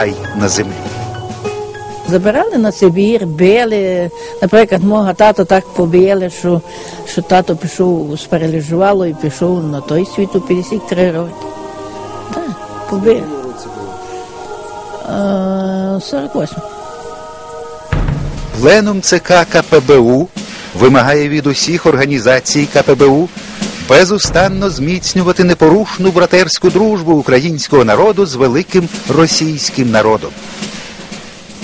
рай на землі. Забирали на Сибір, били. Наприклад, мого тата так побили, що, що тато пішов спараліжувало і пішов на той світ у 53 роки. Так, побили. А, 48. Пленум ЦК КПБУ вимагає від усіх організацій КПБУ безустанно зміцнювати непорушну братерську дружбу українського народу з великим російським народом.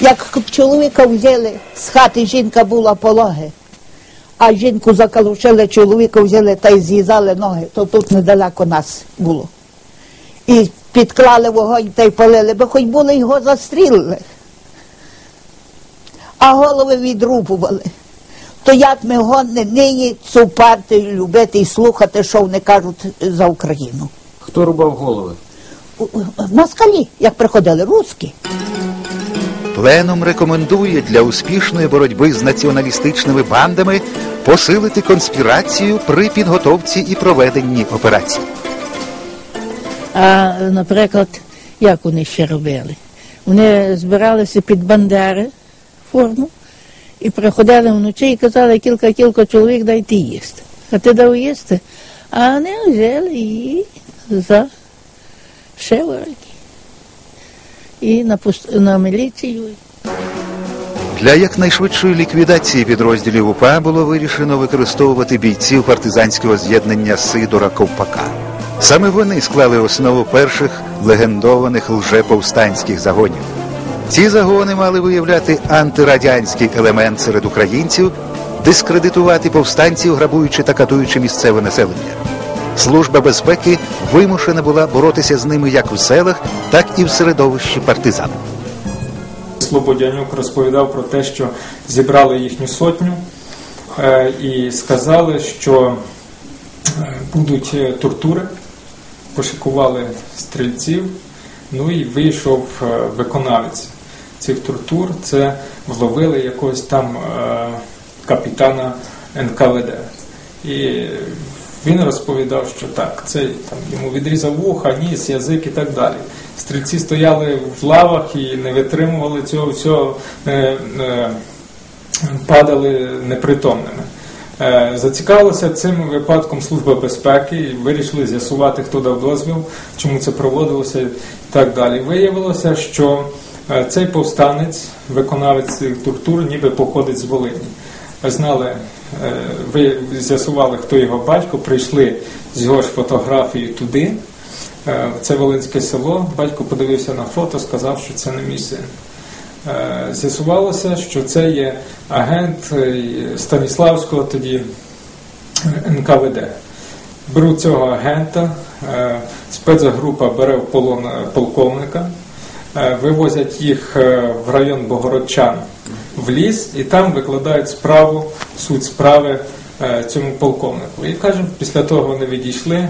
Як чоловіка взяли з хати, жінка була пологи, а жінку закалушили, чоловіка взяли та й з'їзали ноги, то тут недалеко нас було. І підклали вогонь та й полили, бо хоч були його застрілили. А голови відрубували. То як ми гонне нині цю партію любити і слухати, що вони кажуть за Україну? Хто рубав голови? Москалі, як приходили, русські. Пленум рекомендує для успішної боротьби з націоналістичними бандами посилити конспірацію при підготовці і проведенні операцій. А, наприклад, як вони ще робили? Вони збиралися під бандери форму і приходили вночі і казали кілька-кілька чоловік дайте їсти. А ти дав їсти, а вони взяли і за шевелки. І на, пуст... на міліцію. Для якнайшвидшої ліквідації підрозділів УПА було вирішено використовувати бійців партизанського з'єднання Сидора Ковпака. Саме вони склали основу перших легендованих лжеповстанських загонів. Ці загони мали виявляти антирадянський елемент серед українців, дискредитувати повстанців, грабуючи та катуючи місцеве населення. Служба безпеки вимушена була боротися з ними як в селах, так і в середовищі партизан. Слободянюк розповідав про те, що зібрали їхню сотню е, і сказали, що е, будуть е, тортури, пошикували стрільців, ну і вийшов виконавець цих тортур. Це вловили якогось там е, капітана НКВД. І він розповідав, що так, цей там йому відрізав вуха, ніс, язик і так далі. Стрільці стояли в лавах і не витримували цього всього, е, е, падали непритомними. Е, Зацікавилася цим випадком Служба безпеки і вирішили з'ясувати, хто дав дозвіл, чому це проводилося і так далі. Виявилося, що цей повстанець, виконавець цих тортур, ніби походить з Волині. Знали, е, ви з'ясували, хто його батько, прийшли з його ж фотографією туди. Е, в Це Волинське село. Батько подивився на фото, сказав, що це не мій син. Е, З'ясувалося, що це є агент е, Станіславського тоді е, НКВД. Беруть цього агента, е, спецгрупа бере в полон е, полковника, е, вивозять їх е, в район Богородчан в ліс і там викладають справу, суть справи е, цьому полковнику. І каже, після того вони відійшли.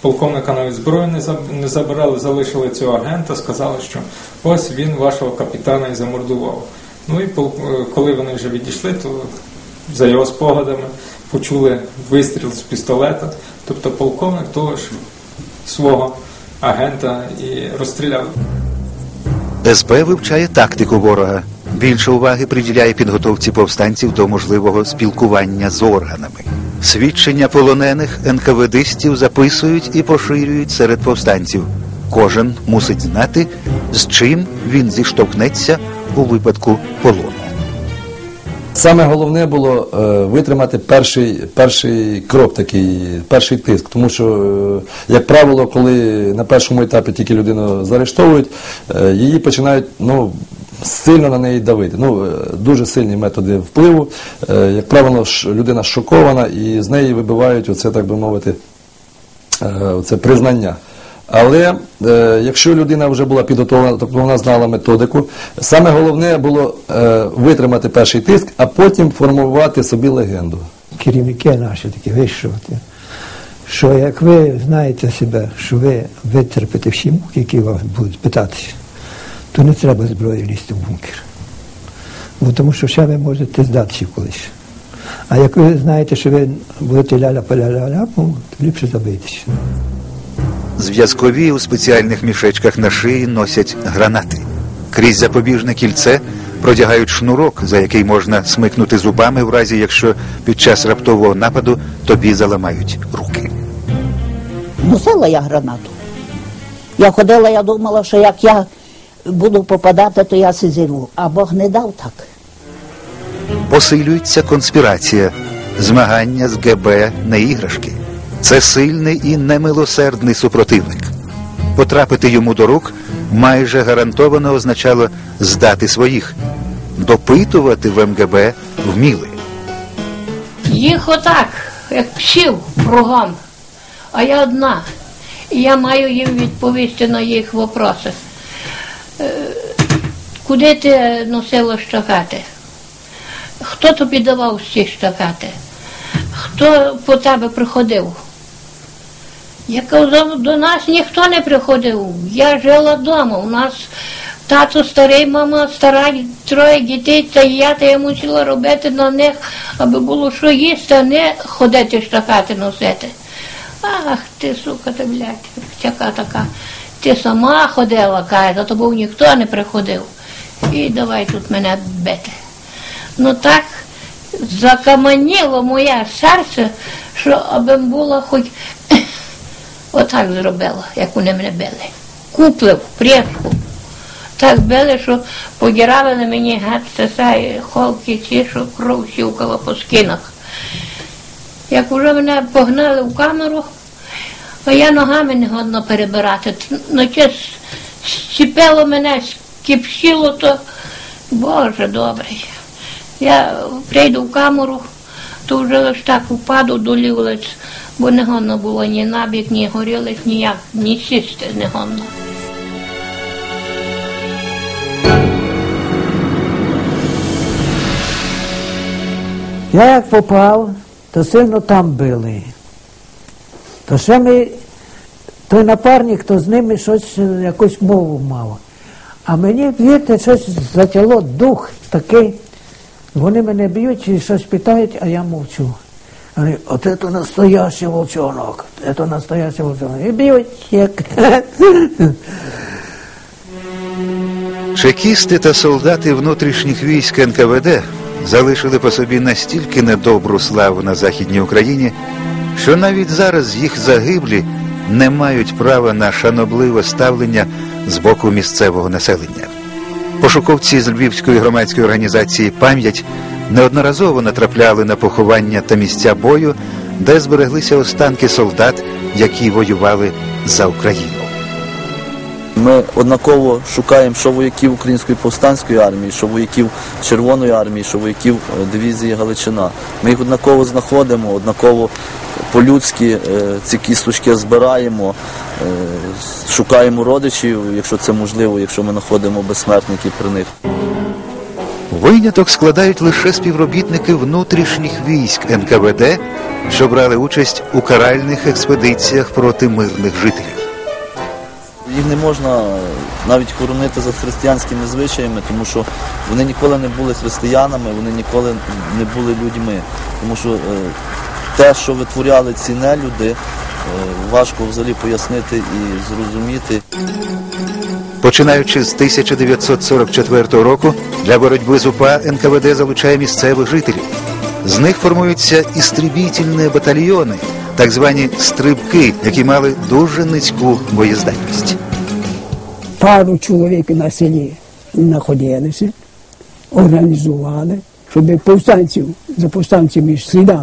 Полковника навіть зброю не заб- не забирали, залишили цього агента, сказали, що ось він вашого капітана і замордував. Ну і е, коли вони вже відійшли, то за його спогадами почули вистріл з пістолета. Тобто полковник того ж свого агента і розстріляв. СБ вивчає тактику ворога. Більше уваги приділяє підготовці повстанців до можливого спілкування з органами. Свідчення полонених НКВДистів записують і поширюють серед повстанців. Кожен мусить знати, з чим він зіштовхнеться у випадку полону. Саме головне було е, витримати перший, перший крок, такий, перший тиск. Тому що, е, як правило, коли на першому етапі тільки людину заарештовують, е, її починають ну, сильно на неї давити. Ну, дуже сильні методи впливу. Як правило, людина шокована і з неї вибивають оце, так би мовити, е, це признання. Але е, якщо людина вже була підготовлена, тобто вона знала методику, саме головне було е, витримати перший тиск, а потім формувати собі легенду. керівники наші такі вищувати, що як ви знаєте себе, що ви витерпите всі муки, які вас будуть питатися, то не треба зброї лізти в бункер. Бо тому що ще ви можете здатися колись. А як ви знаєте, що ви будете ля-ля-па-ля-ля-ля, ну, то ліпше забитися. Зв'язкові у спеціальних мішечках на шиї носять гранати. Крізь запобіжне кільце продягають шнурок, за який можна смикнути зубами в разі, якщо під час раптового нападу тобі заламають руки. Носила я гранату. Я ходила, я думала, що як я буду попадати, то я зірву. А Бог не дав так. Посилюється конспірація, змагання з ГБ на іграшки. Це сильний і немилосердний супротивник. Потрапити йому до рук майже гарантовано означало здати своїх. Допитувати в МГБ вміли. Їх отак, як псів кругом, а я одна. І я маю їм відповісти на їх вопроси. Е, Куди ти носила штафети? Хто тобі давав ці штафети? Хто по тебе приходив? Я казав, до нас ніхто не приходив. Я жила вдома. У нас тато старий, мама стара, троє дітей, та я, та я мусила робити на них, аби було що їсти, а не ходити штафети носити. Ах, ти, сука, ти, блядь, така така. Ти сама ходила, каже, за тобою ніхто не приходив. І давай тут мене бити. Ну так закаманіло моє серце, що аби було хоч отак зробила, як вони мене били. Куплив, преску. Так били, що подіравили мені геть це холки ці, що кров сівкала по скинах. Як вже мене погнали в камеру, а я ногами не годно перебирати. Ночі щепило мене, скипшило, то Боже добрий. Я прийду в камеру, то вже лише так впаду до лівлиць, бо не гонно було ні набік, ні горілиць, ніяк, ні сісти не гонно. Я як попав, то сильно там били. То ще ми, той напарник, то з ними щось, е, якусь мову мав. А мені, вірте, щось затяло дух такий. Вони мене б'ють і щось питають, а я мовчу. Вони, от це настоящий волчонок, це настоящий волчонок. І б'ють, як. Чекісти та солдати внутрішніх військ НКВД залишили по собі настільки недобру славу на Західній Україні, що навіть зараз їх загиблі не мають права на шанобливе ставлення з боку місцевого населення. Пошуковці з Львівської громадської організації Пам'ять неодноразово натрапляли на поховання та місця бою, де збереглися останки солдат, які воювали за Україну. Ми однаково шукаємо що вояків Української повстанської армії, що вояків Червоної армії, що вояків е, дивізії Галичина. Ми їх однаково знаходимо, однаково по-людськи е, ці кісточки збираємо, е, шукаємо родичів, якщо це можливо, якщо ми знаходимо безсмертників при них. Виняток складають лише співробітники внутрішніх військ НКВД, що брали участь у каральних експедиціях проти мирних жителів. Їх не можна навіть хоронити за християнськими звичаями, тому що вони ніколи не були християнами, вони ніколи не були людьми. Тому що е, те, що витворяли ці нелюди, е, важко взагалі пояснити і зрозуміти. Починаючи з 1944 року, для боротьби з УПА НКВД залучає місцевих жителів. З них формуються істрібітельні батальйони, так звані стрибки, які мали дуже низьку боєздатність. пару чоловік на селі знаходилися, організували, щоб повстанців за повстанцями слідами